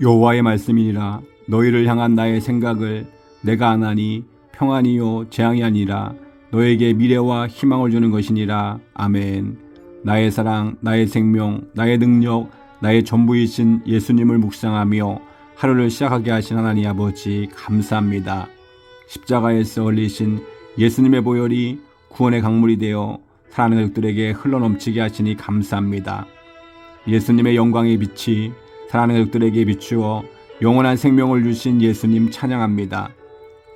여호와의 말씀이니라. 너희를 향한 나의 생각을 내가 아나니 평안이요 재앙이 아니라 너에게 미래와 희망을 주는 것이니라. 아멘. 나의 사랑 나의 생명 나의 능력 나의 전부이신 예수님을 묵상하며 하루를 시작하게 하신 하나님 아버지 감사합니다. 십자가에서 흘리신 예수님의 보혈이 구원의 강물이 되어 사랑하는 가족들에게 흘러넘치게 하시니 감사합니다. 예수님의 영광의 빛이 사랑하는 가족들에게 비추어 영원한 생명을 주신 예수님 찬양합니다.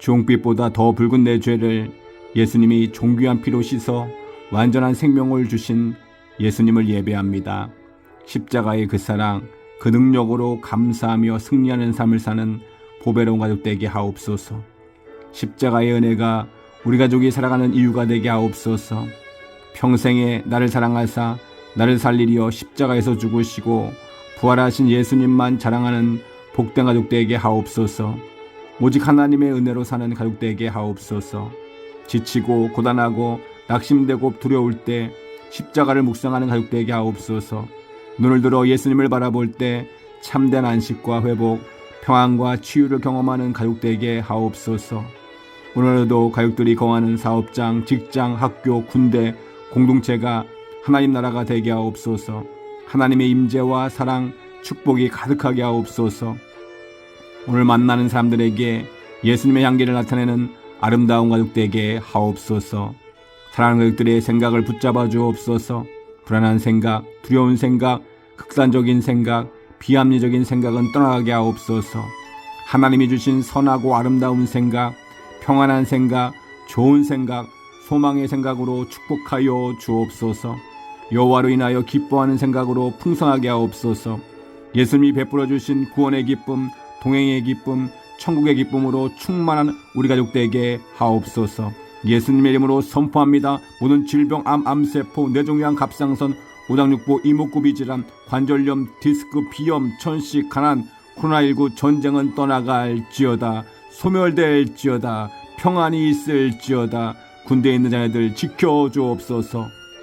주홍빛보다 더 붉은 내 죄를 예수님이 존귀한 피로 씻어 완전한 생명을 주신 예수님을 예배합니다. 십자가의 그 사랑, 그 능력으로 감사하며 승리하는 삶을 사는 보배로운 가족 되게 하옵소서. 십자가의 은혜가 우리 가족이 살아가는 이유가 되게 하옵소서. 평생에 나를 사랑하사 나를 살리려 십자가에서 죽으시고 부활하신 예수님만 자랑하는 복된 가족 되게 하옵소서. 오직 하나님의 은혜로 사는 가족 되게 하옵소서. 지치고 고단하고 낙심되고 두려울 때 십자가를 묵상하는 가족 되게 하옵소서. 눈을 들어 예수님을 바라볼 때 참된 안식과 회복, 평안과 치유를 경험하는 가족 되게 하옵소서. 오늘도 가족들이 거하는 사업장, 직장, 학교, 군대, 공동체가 하나님 나라가 되게 하옵소서. 하나님의 임재와 사랑, 축복이 가득하게 하옵소서. 오늘 만나는 사람들에게 예수님의 향기를 나타내는 아름다운 가족 되게 하옵소서. 사랑하는 가족들의 생각을 붙잡아 주옵소서. 불안한 생각, 두려운 생각, 극단적인 생각, 비합리적인 생각은 떠나게 하옵소서. 하나님이 주신 선하고 아름다운 생각, 평안한 생각, 좋은 생각, 소망의 생각으로 축복하여 주옵소서. 여호와로 인하여 기뻐하는 생각으로 풍성하게 하옵소서. 예수님이 베풀어 주신 구원의 기쁨, 동행의 기쁨, 천국의 기쁨으로 충만한 우리 가족 되게 하옵소서. 예수님의 이름으로 선포합니다. 모든 질병, 암, 암세포, 뇌종양, 갑상선, 오장육부, 이목구비 질환, 관절염, 디스크, 비염, 천식, 가난, 코로나19 전쟁은 떠나갈지어다. 소멸될지어다. 평안이 있을지어다. 군대에 있는 자녀들 지켜주옵소서.